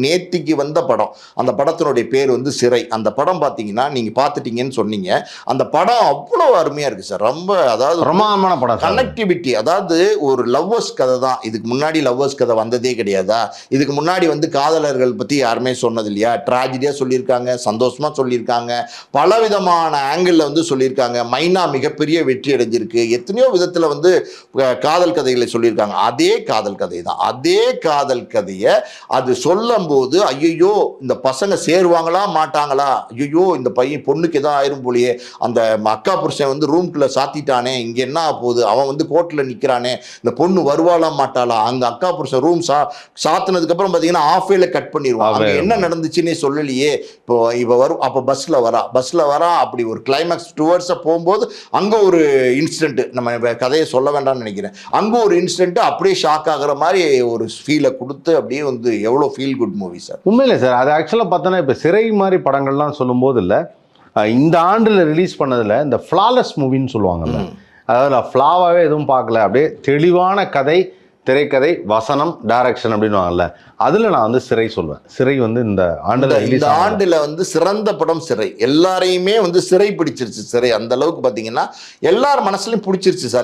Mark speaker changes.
Speaker 1: நேத்திக்கு வந்த படம். அந்த படத்தினுடைய பேர் வந்து சிறை. அந்த படம் பார்த்தீங்கன்னா நீங்க பார்த்துட்டீங்கன்னு சொன்னீங்க. அந்த படம் அவ்வளோ அருமையா இருக்கு சார். ரொம்ப அதாவது
Speaker 2: பிரமாதமான படம்
Speaker 1: கனெக்டிவிட்டி அதாவது ஒரு லவ்வர்ஸ் கதை தான். இதுக்கு முன்னாடி லவ்வர்ஸ் கதை வந்ததே கிடையாதா? இதுக்கு முன்னாடி வந்து காதலர்கள் பற்றி யாருமே சொன்னது இல்லையா ட்ராஜடியாக சொல்லியிருக்காங்க சந்தோஷமாக சொல்லியிருக்காங்க. பலவிதமான ஆங்கிளில் வந்து சொல்லியிருக்காங்க. மைனா மிகப்பெரிய வெற்றி அடைஞ்சிருக்கு. எத்தனையோ விதத்தில் வந்து காதல் கதைகளை சொல்லியிருக்காங்க. அதே காதல் கதை தான். அதே காதல் கதையை அது சொல்லும்போது ஐயோ இந்த பசங்க சேருவாங்களா மாட்டாங்களா? ஐயோ இந்த பையன் பொண்ணுக்கு எதாவது ஆயிரும் போலியே. அந்த அக்கா புருஷன் வந்து ரூம்குள்ள சாத்திட்டானே இங்க என்ன போகுது? அவன் வந்து கோர்ட்ல நிக்கிறானே இந்த பொண்ணு வருவாளா மாட்டாளா? அங்க அக்கா புருஷன் ரூம் சா சாத்தினதுக்கு அப்புறம் பாத்தீங்கன்னா ஆஃபேல கட் பண்ணிடுவான் அங்க. என்ன நடந்துச்சுன்னே சொல்லலையே. இப்போ இவ வரும் அப்ப பஸ்ல வரா. பஸ்ல வரா அப்படி ஒரு கிளைமேக்ஸ் டுவர்ட்ஸ போகும்போது அங்க ஒரு இன்சிடென்ட் நம்ம இப்ப கதையை சொல்ல வேண்டாம்னு நினைக்கிறேன். அங்க ஒரு இன்சிடென்ட் அப்படியே ஷாக் ஆகுற மாதிரி ஒரு ஃபீலை கொடுத்து அப்படியே வந்து எவ்வளோ ஃபீல் குட் மூவி சார்
Speaker 2: உண்மையிலே சார் அது ஆக்சுவலாக பார்த்தோன்னா இப்போ சிறை மாதிரி படங்கள்லாம் சொல்லும்போது இல்லை இந்த ஆண்டில் ரிலீஸ் பண்ணதில் இந்த ஃப்ளாலெஸ் மூவின்னு சொல்லுவாங்கல்ல அதாவது நான் ஃப்ளாவாகவே எதுவும் பார்க்கல. அப்படியே தெளிவான கதை திரைக்கதை வசனம் டைரக்ஷன் அப்படின்னுவாங்கல்ல அதில் நான் வந்து சிறை சொல்வேன். சிறை வந்து இந்த ஆண்டில்
Speaker 1: இந்த- ஆண்டுல வந்து சிறந்த படம் சிறை. எல்லாரையுமே வந்து சிறை பிடிச்சிருச்சு சிறை. அந்த அளவுக்கு பாத்தீங்கன்னா எல்லார் மனசுலயும் பிடிச்சிருச்சு சார்